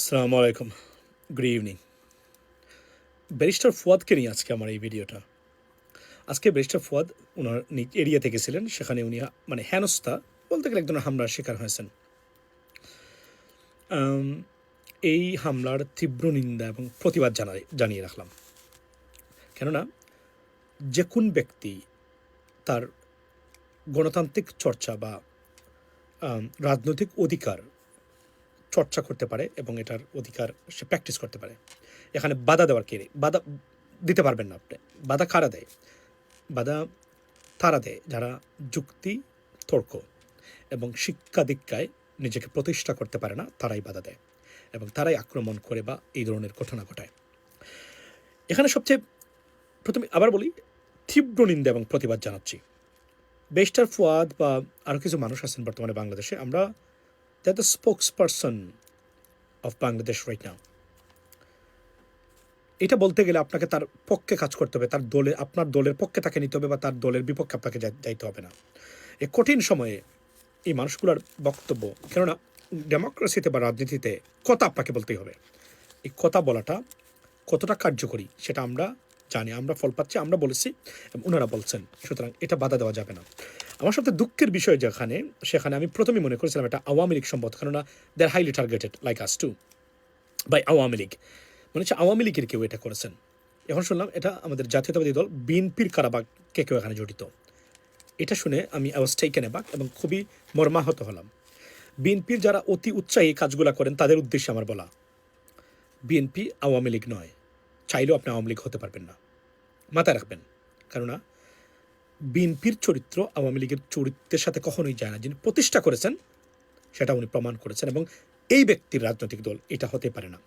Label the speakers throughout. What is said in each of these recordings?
Speaker 1: আসসালামু আলাইকুম good evening barrister ফুয়াদকে নিয়ে আজকে আমার এই ভিডিওটা। আজকে ব্যারিস্টার ফুয়াদ ওনার নিজ এরিয়াতে গেছিলেন সেখানে উনি মানে হেনস্থা বলতে গেলে একজন হামলার শিকার হয়েছেন। এই হামলার তীব্র নিন্দা এবং প্রতিবাদ জানাই জানিয়ে রাখলাম। কেননা, যে কোন ব্যক্তি তার গণতান্ত্রিক চর্চা বা রাজনৈতিক অধিকার চর্চা করতে পারে এবং এটার অধিকার সে প্র্যাকটিস করতে পারে। এখানে বাধা দেওয়ার কে বাধা দিতে পারবেন না আপনি। বাধা কারা দেয়? বাধা তারা দেয় যারা যুক্তি, তর্ক এবং শিক্ষা দীক্ষায় নিজেকে প্রতিষ্ঠা করতে পারে না, তারাই বাধা দেয় এবং তারাই আক্রমণ করে বা এই ধরনের ঘটনা ঘটায়। এখানে সবচেয়ে প্রথমে আবার বলি, তীব্র নিন্দা এবং প্রতিবাদ জানাচ্ছি। বেস্টার ফুয়াদ বা আরও কিছু মানুষ আছেন বর্তমানে বাংলাদেশে। আমরা they're the spokesperson of Bangladesh right now. এটা বলতে গেলে আপনাকে তার পক্ষে কাজ করতে হবে। তার দলে, আপনার দলের পক্ষে তাকে নিতে হবে বা তার দলের বিপক্ষে আপনাকে যাইতে হবে না। এই কঠিন সময়ে এই মানুষগুলোর বক্তব্য, কেননা ডেমোক্রেসিতে বা রাজনীতিতে কথা আপনাকে বলতেই হবে। এই কথা বলাটা কতটা কার্যকরী সেটা আমরা জানি, আমরা ফল পাচ্ছি, আমরা বলেছি ওনারা বলছেন। সুতরাং এটা বাধা দেওয়া যাবে না। আমার সবচেয়ে দুঃখের বিষয় যেখানে, সেখানে আমি প্রথমেই মনে করেছিলাম এটা আওয়ামী লীগ সম্পদ, কেননা they are highly targeted like us to buy Awami League. মনে হচ্ছে আওয়ামী লীগের কেউ এটা করেছেন। এখন শুনলাম এটা আমাদের জাতীয়তাবাদী দল, বিএনপির কারাবাগ কে কেউ এখানে জড়িত। এটা শুনে আমি আওয়াজ টেকেন অ্যাবাক এবং খুবই মর্মাহত হলাম। বিএনপির যারা অতি উৎসাহী কাজগুলো করেন, তাদের উদ্দেশ্যে আমার বলা, বিএনপি আওয়ামী লীগ নয়, চাইলেও আপনি আওয়ামী লীগ হতে পারবেন না। মাথায় রাখবেন, কেননা বিএনপির চরিত্র আওয়ামী লীগের চরিত্রের সাথে কখনোই যায় না। যিনি প্রতিষ্ঠা করেছেন সেটা উনি প্রমাণ করেছেন এবং এই ব্যক্তির রাজনৈতিক দল এটা হতে পারে না।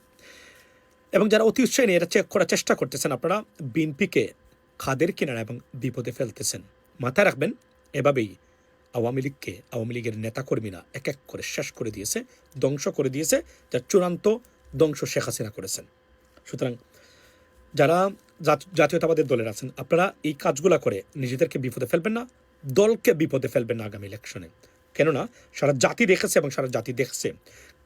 Speaker 1: এবং যারা অতি উৎসাহী নিয়ে এটা চেক করার চেষ্টা করতেছেন, আপনারা বিএনপিকে খাদের কিনারা এবং বিপদে ফেলতেছেন। মাথায় রাখবেন, এভাবেই আওয়ামী লীগকে, আওয়ামী লীগের নেতাকর্মীরা এক এক করে শেষ করে দিয়েছে, ধ্বংস করে দিয়েছে যার চূড়ান্ত ধ্বংস শেখ হাসিনা করেছেন। সুতরাং যারা জাতীয়তাবাদের দলের আছেন। আপনারা এই কাজগুলো করে নিজেদেরকে বিপদে ফেলবেন না, দলকে বিপদে ফেলবেন না আগামী ইলেকশনে কেননা, সারা জাতি দেখেছে এবং সারা জাতি দেখছে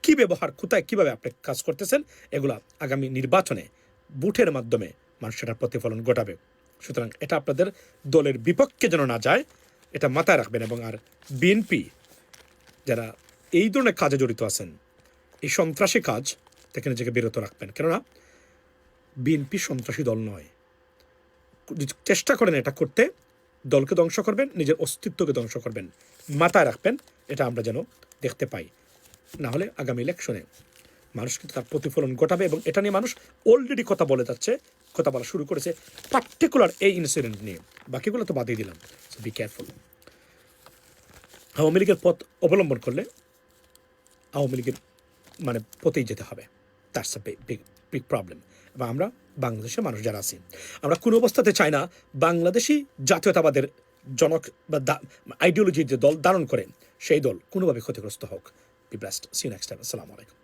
Speaker 1: কি ব্যবহার, কোথায়, কীভাবে আপনি কাজ করতেছেন, এগুলা আগামী নির্বাচনে বুথের মাধ্যমে মানুষ সেটার প্রতিফলন ঘটাবে। সুতরাং এটা আপনাদের দলের বিপক্ষে যেন না যায়, এটা মাথায় রাখবেন এবং আর বিএনপি যারা এই ধরনের কাজে জড়িত আছেন, এই সন্ত্রাসী কাজ থেকে নিজেকে বিরত রাখবেন। কেননা বিএনপি সন্ত্রাসী দল নয়। চেষ্টা করেন এটা করতে, দলকে ধ্বংস করবেন, নিজের অস্তিত্বকে ধ্বংস করবেন। মাথায় রাখবেন, এটা আমরা যেন দেখতে পাই। না হলে আগামী ইলেকশনে মানুষ কিন্তু তার প্রতিফলন ঘটাবে এবং এটা নিয়ে মানুষ অলরেডি কথা বলে যাচ্ছে, কথা বলা শুরু করেছে পার্টিকুলার এই ইনসিডেন্ট নিয়ে। বাকিগুলো তো বাদই দিলাম বি কেয়ারফুল আওয়ামী লীগের পথ অবলম্বন করলে আওয়ামী লীগের মানে পথেই যেতে হবে। That's a big big problem এবং আমরা বাংলাদেশের মানুষ যারা আছি। আমরা কোনো অবস্থাতে চাই না বাংলাদেশি জাতীয়তাবাদের জনক বা আইডিওলজির যে দল ধারণ করে, সেই দল কোনোভাবে ক্ষতিগ্রস্ত হোক। Be blast see next time আসসালামু আলাইকুম